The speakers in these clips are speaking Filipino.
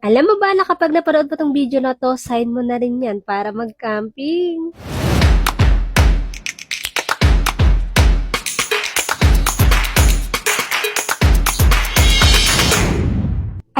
Alam mo ba na kapag napanood mo tong video na to, sign mo na rin yan para mag-camping.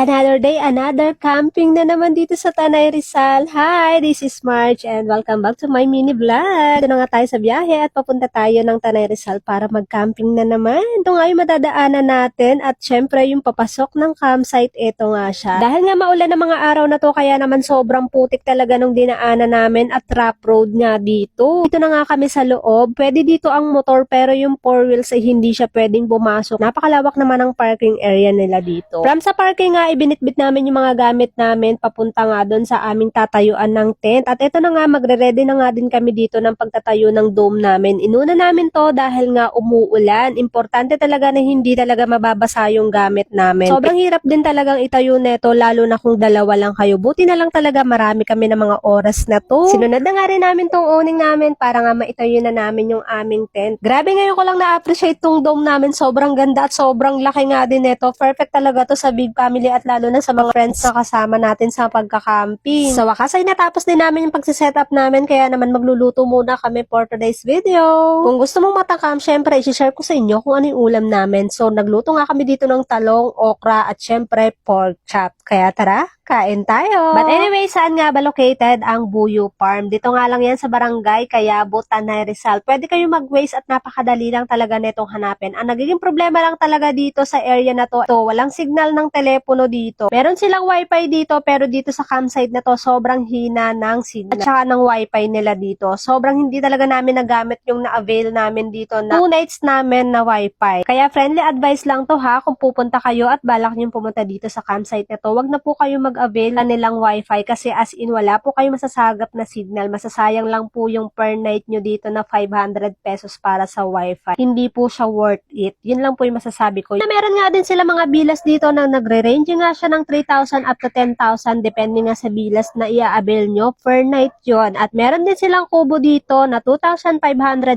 Another day, another camping na naman dito sa Tanay Rizal. Hi, this is March and welcome back to my mini vlog. Ito nga tayo sa biyahe at papunta tayo ng Tanay Rizal para mag-camping na naman. Ito nga yung madadaanan natin at syempre yung papasok ng campsite, ito nga siya. Dahil nga maulan ng mga araw na to, kaya naman sobrang putik talaga nung dinaanan namin at trap road nga dito. Dito na nga kami sa loob. Pwede dito ang motor pero yung four wheels ay hindi siya pwedeng pumasok. Napakalawak naman ang parking area nila dito. From sa parking nga, ibinitbit namin yung mga gamit namin papunta nga doon sa aming tatayuan ng tent. At ito na nga, magre-ready na nga din kami dito ng pagtatayo ng dome namin. Inuna namin to dahil nga umuulan. Importante talaga na hindi talaga mababasa yung gamit namin. Sobrang hirap din talagang itayo neto, lalo na kung dalawa lang kayo. Buti na lang talaga marami kami ng mga oras na to. Sinunod na nga rin namin tong owning namin para nga maitayo na namin yung aming tent. Grabe ngayon ko lang na-appreciate tong dome namin. Sobrang ganda at sobrang laki nga din neto. Perfect talaga to sa big family at lalo na sa mga friends na kasama natin sa pagka-camping. Sa wakas ay natapos din namin yung pagsiset-up namin kaya naman magluluto muna kami for today's video. Kung gusto mong matakam, syempre i-share ko sa inyo kung ano yung ulam namin. So nagluto nga kami dito ng talong, okra at syempre pork chop. Kaya tara, kain tayo. But anyway, saan nga ba located ang Buyo Farm? Dito nga lang yan sa barangay Kayabo, Tanay Rizal. Pwede kayo mag-waste at napakadali lang talaga netong hanapin. Ang nagiging problema lang talaga dito sa area na to, ito, walang signal ng telepono dito. Meron silang wifi dito, pero dito sa campsite na to, sobrang hina ng signal. At saka ng wifi nila dito. Sobrang hindi talaga namin nagamit yung na-avail namin dito na two nights namin na wifi. Kaya friendly advice lang to ha, kung pupunta kayo at balak nyo pumunta dito sa campsite na to, wag na po kayo mag-avail ng nilang wifi kasi as in wala po kayo masasagap na signal. Masasayang lang po yung per night nyo dito na 500 pesos para sa wifi. Hindi po siya worth it. Yun lang po yung masasabi ko. Na meron nga din sila mga bilas dito na nagre-range nga siya ng 3,000 up to 10,000 depende nga sa bilas na i-avail nyo per night yon At meron din silang kubo dito na 2,500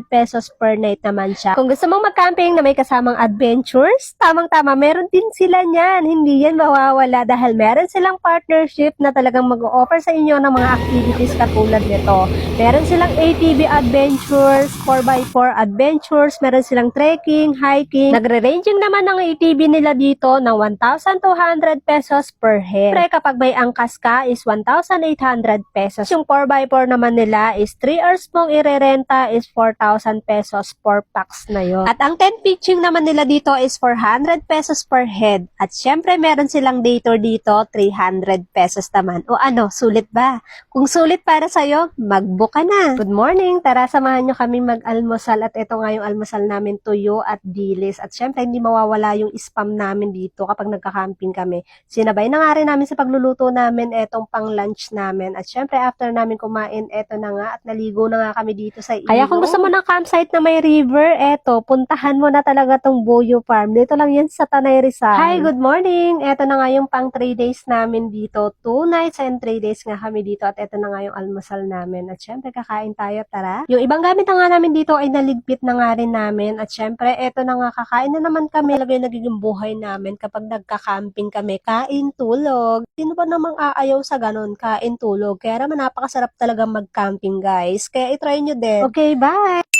pesos per night naman siya. Kung gusto mong mag-camping na may kasamang adventures, tamang-tama, meron din sila niyan. Hindi yan mawawala dahil meron silang partnership na talagang mag-offer sa inyo ng mga activities katulad nito. Meron silang ATV adventures, 4x4 adventures, meron silang trekking, hiking. Nagre-ranging naman ng ATV nila dito ng 1,200 pesos per head. Pre, kapag may angkas ka is 1,800 pesos. Yung 4x4 naman nila is 3 hours mong irerenta is 4,000 pesos per packs na yon. At ang tent pitching naman nila dito is 400 pesos per head. At syempre meron silang day tour dito 300 pesos naman. O ano, sulit ba? Kung sulit para sa'yo, mag-book ka na. Good morning! Tara, samahan nyo kami mag-almusal at ito nga yung almusal namin, tuyo at dilis. At syempre, hindi mawawala yung spam namin dito kapag nagka-camping kami. Sinabay na nga rin namin sa pagluluto namin etong pang-lunch namin. At syempre, after namin kumain, eto na nga at naligo na nga kami dito sa ilog. Kaya kung gusto mo ng campsite na may river, eto, puntahan mo na talaga tong Buyo Farm. Dito lang yan sa Tanay Rizal. Hi, good morning! Eto na nga yung pang 3 days namin dito. 2 nights and 3 days nga kami dito at eto na nga yung almusal namin. At syempre, kakain tayo, tara. Yung ibang gamit na nga namin dito ay naligpit na nga rin namin. At syempre, eto na nga, kakain na naman kami. Lagay nagiging buhay namin kapag nagka-camping kami. Kain, tulog. Sino ba namang aayaw sa ganun? Kain, tulog. Kaya naman napakasarap talaga mag-camping, guys. Kaya itry nyo din. Okay, bye!